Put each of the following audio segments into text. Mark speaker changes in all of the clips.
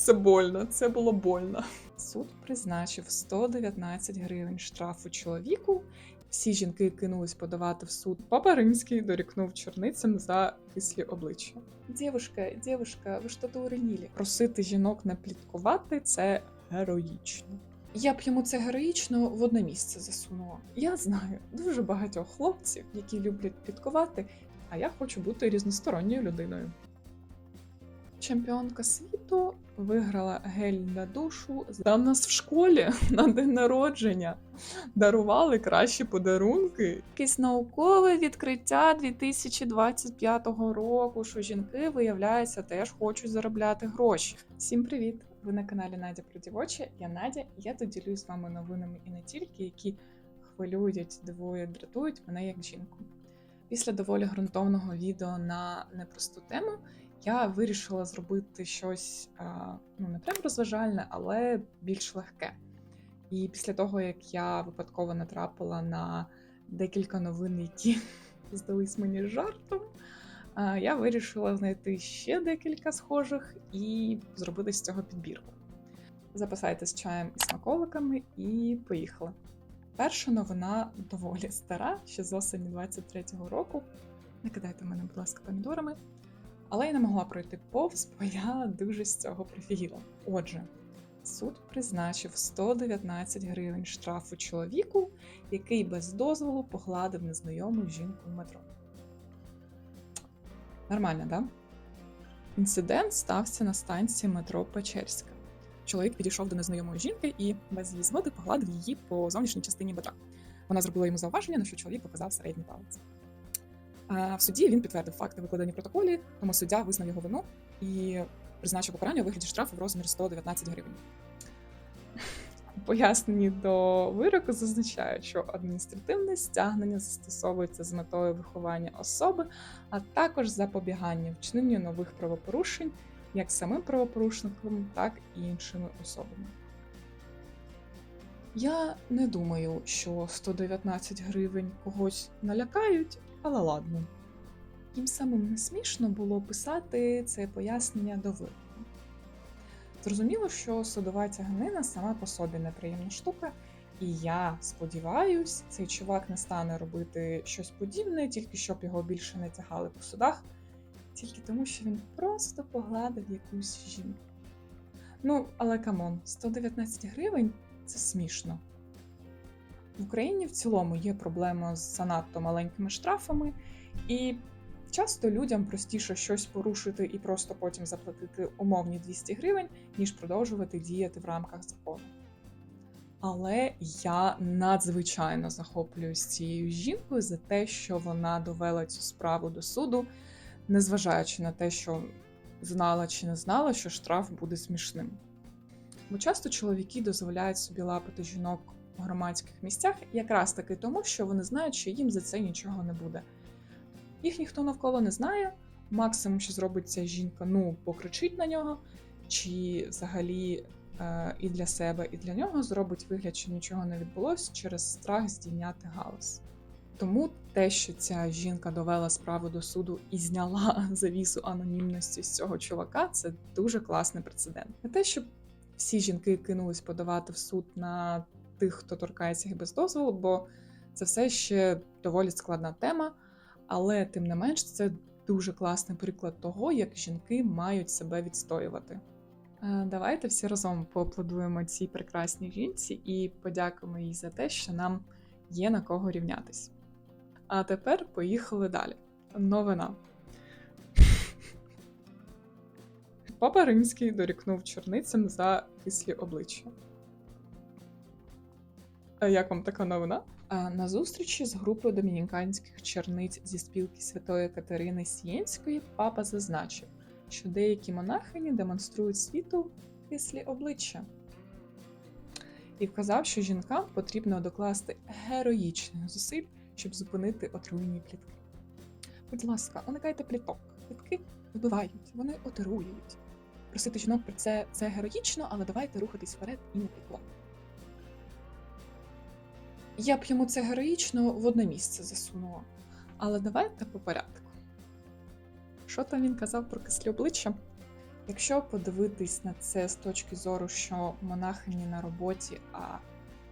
Speaker 1: Це больно, це було больно. Суд призначив 119 гривень штрафу чоловіку. Всі жінки кинулись подавати в суд. Папа Римський дорікнув чорницям за кислі обличчя. Дівушка, дівушка, ви що то уронили? Просити жінок не пліткувати це героїчно. Я б йому це героїчно в одне місце засунула. Я знаю дуже багатьох хлопців, які люблять пліткувати, а я хочу бути різносторонньою людиною. Чемпіонка світу виграла гель для душу. Там нас в школі на день народження дарували кращі подарунки. Якесь наукове відкриття 2025 року, що жінки, виявляється, теж хочуть заробляти гроші. Всім привіт! Ви на каналі Надя про дівоче. Я Надя, і я тут ділюсь з вами новинами і не тільки, які хвилюють, дивують, дратують мене як жінку. Після доволі ґрунтовного відео на непросту тему я вирішила зробити щось ну не прям розважальне, але більш легке. І після того, як я випадково натрапила на декілька новин, які здались мені жартом, я вирішила знайти ще декілька схожих і зробити з цього підбірку. Запасайтесь чаєм і смаколиками, і поїхали. Перша новина доволі стара, ще з осені 23-го року. Не кидайте мене, будь ласка, помідорами. Але я не могла пройти повз, бо я дуже з цього прифігіла. Отже, суд призначив 119 гривень штрафу чоловіку, який без дозволу погладив незнайому жінку в метро. Нормально, да? Інцидент стався на станції метро Печерська. Чоловік підійшов до незнайомої жінки і без її згоди погладив її по зовнішній частині бедра. Вона зробила йому зауваження, на що чоловік показав середній палець. В суді він підтвердив факти, викладені в протоколі, тому суддя визнав його вину і призначив покарання у вигляді штрафу в розмірі 119 гривень. Пояснені до вироку зазначають, що адміністративне стягнення застосовується з метою виховання особи, а також запобігання вчиненню нових правопорушень як самим правопорушником, так і іншими особами. Я не думаю, що 119 гривень когось налякають, але ладно. Їм самим не смішно було писати це пояснення до вироку. Зрозуміло, що судова тяганина сама по собі неприємна штука, і я сподіваюсь, цей чувак не стане робити щось подібне, тільки щоб його більше не тягали по судах, тільки тому, що він просто погладив якусь жінку. Ну, але камон, 119 гривень це смішно. В Україні в цілому є проблема з занадто маленькими штрафами, і часто людям простіше щось порушити і просто потім заплатити умовні 200 гривень, ніж продовжувати діяти в рамках закону. Але я надзвичайно захоплююсь цією жінкою за те, що вона довела цю справу до суду, незважаючи на те, що знала чи не знала, що штраф буде смішним. Бо часто чоловіки дозволяють собі лапати жінок в громадських місцях, якраз таки тому, що вони знають, що їм за це нічого не буде. Їх ніхто навколо не знає. Максимум, що зробить ця жінка, ну, покричить на нього, чи взагалі е, і для себе, і для нього зробить вигляд, що нічого не відбулося через страх здійняти галас. Тому те, що ця жінка довела справу до суду і зняла завісу анонімності з цього чувака, це дуже класний прецедент. Не те, щоб всі жінки кинулись подавати в суд на тих, хто торкається без дозволу, бо це все ще доволі складна тема, але тим не менш це дуже класний приклад того, як жінки мають себе відстоювати. Е, Давайте всі разом поаплодуємо цій прекрасній жінці і подякуємо їй за те, що нам є на кого рівнятись. А тепер поїхали далі. Новина. Папа Римський дорікнув чорницям за кислі обличчя. Як вам така новина? На зустрічі з групою домініканських черниць зі спілки Святої Катерини Сієнської папа зазначив, що деякі монахині демонструють світу кислі обличчя. І вказав, що жінкам потрібно докласти героїчних зусиль, щоб зупинити отруєнні плітки. Будь ласка, уникайте пліток. Плітки вбивають, вони отруюють. Просити жінок про це це героїчно, але давайте рухатись вперед і не пліткувати. Я б йому це героїчно в одне місце засунула. Але давайте по порядку. Що там він казав про кислі обличчя? Якщо подивитись на це з точки зору, що монахині на роботі, а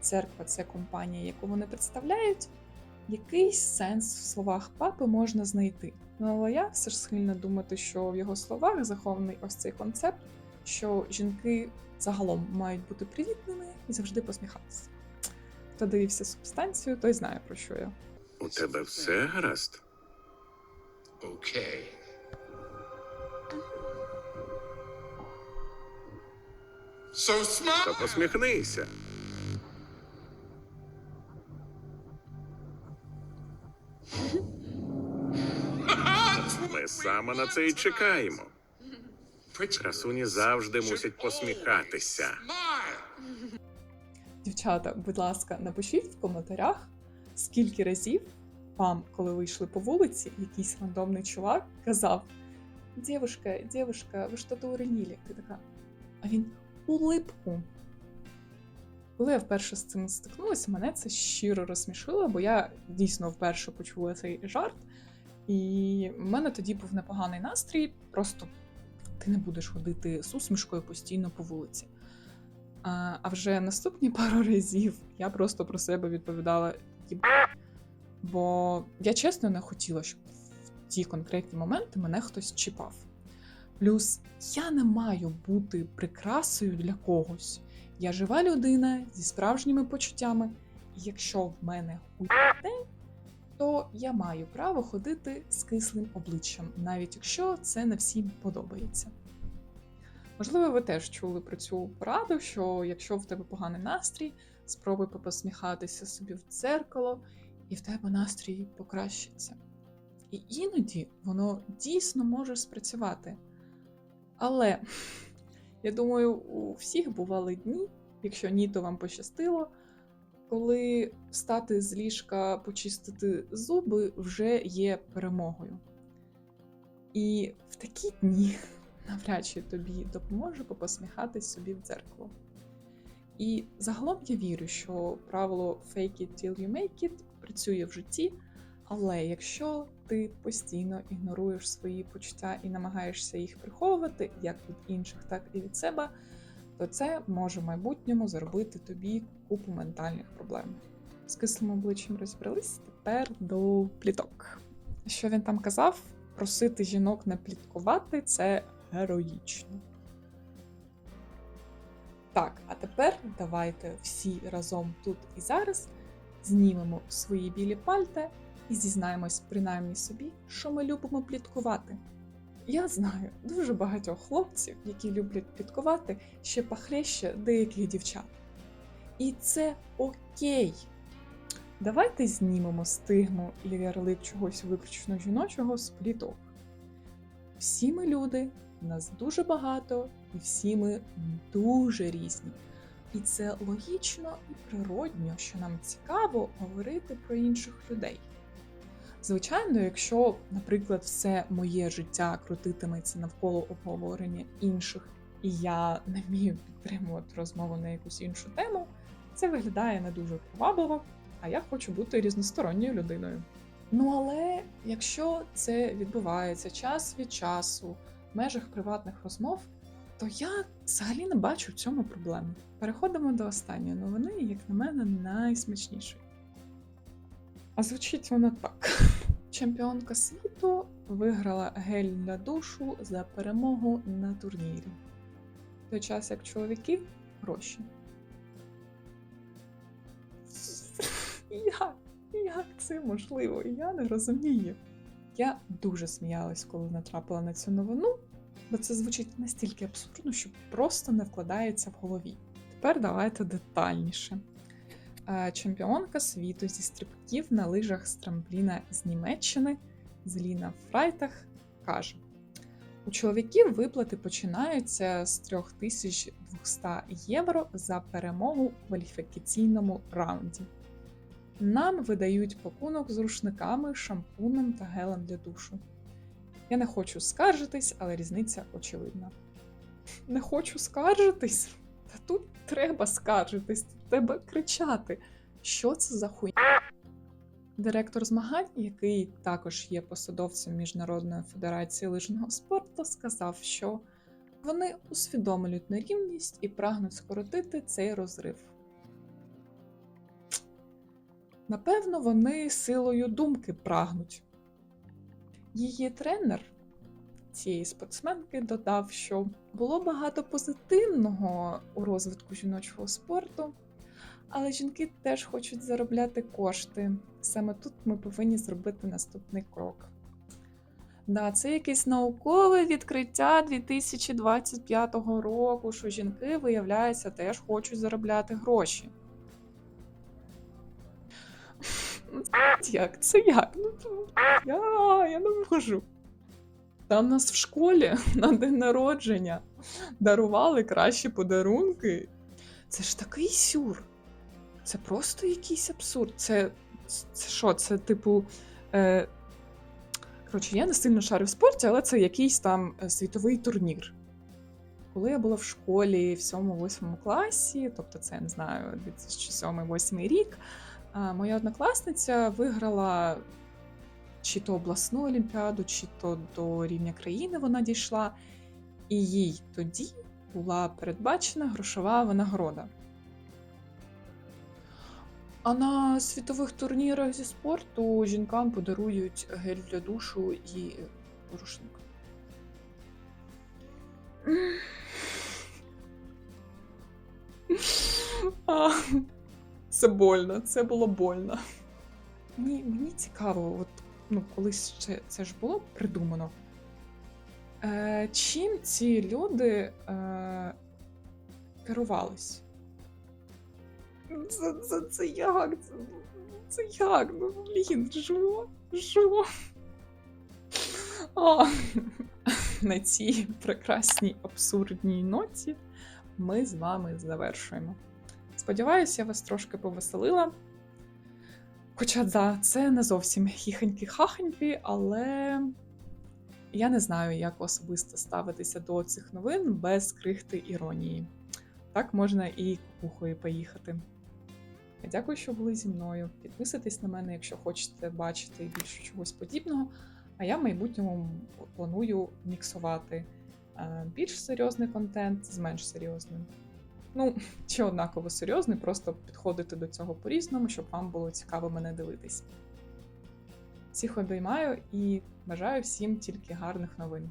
Speaker 1: церква це компанія, яку вони представляють, якийсь сенс в словах папи можна знайти. Ну але я все ж схильна думати, що в його словах захований ось цей концепт, що жінки загалом мають бути привітними і завжди посміхатися. Хто дивився субстанцію, той знає про що я.
Speaker 2: У тебе все гаразд?
Speaker 3: Okay. So
Speaker 2: То
Speaker 3: smart.
Speaker 2: посміхнися. Ми саме на це і чекаємо. Красуні завжди мусять посміхатися.
Speaker 1: Дівчата, будь ласка, напишіть в коментарях, скільки разів вам, коли ви йшли по вулиці, якийсь рандомний чувак казав: Дівушка, дівушка, ви що то уронили? Ти така. А він улипку. Коли я вперше з цим стикнулася, мене це щиро розсмішило, бо я дійсно вперше почула цей жарт, і в мене тоді був непоганий настрій. Просто ти не будеш ходити з усмішкою постійно по вулиці. А, вже наступні пару разів я просто про себе відповідала бо я чесно не хотіла, щоб в ті конкретні моменти мене хтось чіпав. Плюс я не маю бути прикрасою для когось. Я жива людина зі справжніми почуттями, і якщо в мене хуй день, то я маю право ходити з кислим обличчям, навіть якщо це не всім подобається. Можливо, ви теж чули про цю пораду, що якщо в тебе поганий настрій, спробуй попосміхатися собі в дзеркало, і в тебе настрій покращиться. І іноді воно дійсно може спрацювати. Але я думаю, у всіх бували дні, якщо ні, то вам пощастило, коли встати з ліжка, почистити зуби вже є перемогою. І в такі дні навряд чи тобі допоможе попосміхатись собі в дзеркало. І загалом я вірю, що правило fake it till you make it працює в житті, але якщо ти постійно ігноруєш свої почуття і намагаєшся їх приховувати як від інших, так і від себе, то це може в майбутньому заробити тобі купу ментальних проблем. З кислим обличчям розібрались тепер до пліток. Що він там казав? Просити жінок не пліткувати це героїчно. Так, а тепер давайте всі разом тут і зараз знімемо свої білі пальта і зізнаємось принаймні собі, що ми любимо пліткувати. Я знаю дуже багатьох хлопців, які люблять пліткувати ще пахлеще деяких дівчат. І це окей. Давайте знімемо стигму і ярлик чогось виключно жіночого з пліток. Всі ми люди, нас дуже багато, і всі ми дуже різні. І це логічно і природньо, що нам цікаво говорити про інших людей. Звичайно, якщо, наприклад, все моє життя крутитиметься навколо обговорення інших, і я не вмію підтримувати розмову на якусь іншу тему, це виглядає не дуже привабливо, а я хочу бути різносторонньою людиною. Ну але якщо це відбувається час від часу в межах приватних розмов, то я взагалі не бачу в цьому проблеми. Переходимо до останньої новини, як на мене, найсмачнішої. А звучить воно так: чемпіонка світу виграла гель для душу за перемогу на турнірі. В той час як чоловіки гроші. Як? Як це можливо? Я не розумію. Я дуже сміялась, коли натрапила на цю новину, бо це звучить настільки абсурдно, що просто не вкладається в голові. Тепер давайте детальніше. Е, Чемпіонка світу зі стрибків на лижах з трампліна з Німеччини Зеліна Фрайтах каже: у чоловіків виплати починаються з 3200 євро за перемогу у кваліфікаційному раунді. Нам видають пакунок з рушниками, шампунем та гелем для душу. Я не хочу скаржитись, але різниця очевидна. Не хочу скаржитись? Та тут треба скаржитись, тут треба кричати. Що це за хуйня? Директор змагань, який також є посадовцем Міжнародної федерації лижного спорту, сказав, що Вони усвідомлюють нерівність і прагнуть скоротити цей розрив. Напевно, вони силою думки прагнуть. Її тренер цієї спортсменки додав, що було багато позитивного у розвитку жіночого спорту, але жінки теж хочуть заробляти кошти. Саме тут ми повинні зробити наступний крок. Да, це якесь наукове відкриття 2025 року, що жінки, виявляється, теж хочуть заробляти гроші. Ну, Як? Це як? Ну, Я, я не можу. Там нас в школі на день народження дарували кращі подарунки. Це ж такий сюр. Це просто якийсь абсурд. Це, це що? Це типу. Е, коротше, я не сильно шарю в спорті, але це якийсь там е, світовий турнір. Коли я була в школі в 7-8 класі, тобто це я не знаю, 2007-2008 рік, моя однокласниця виграла чи то обласну олімпіаду, чи то до рівня країни вона дійшла, і їй тоді була передбачена грошова винагорода. А на світових турнірах зі спорту жінкам подарують гель для душу і рушник. А, Це больно, це було больно. Мені, мені цікаво, от ну, колись ще це ж було придумано. Е, чим ці люди е, керувались? Це, це, це як? Це, це як? Ну, блін? Що? А, на цій прекрасній абсурдній ноті ми з вами завершуємо. Сподіваюся, я вас трошки повеселила. Хоча, да, це не зовсім хіхоньки-хахоньки, але я не знаю, як особисто ставитися до цих новин без крихти іронії. Так можна і кукухою поїхати. Дякую, що були зі мною. Підписуйтесь на мене, якщо хочете бачити більше чогось подібного. А я в майбутньому планую міксувати е, більш серйозний контент з менш серйозним. Ну, чи однаково серйозний, просто підходити до цього по-різному, щоб вам було цікаво мене дивитись. Всіх обіймаю і бажаю всім тільки гарних новин.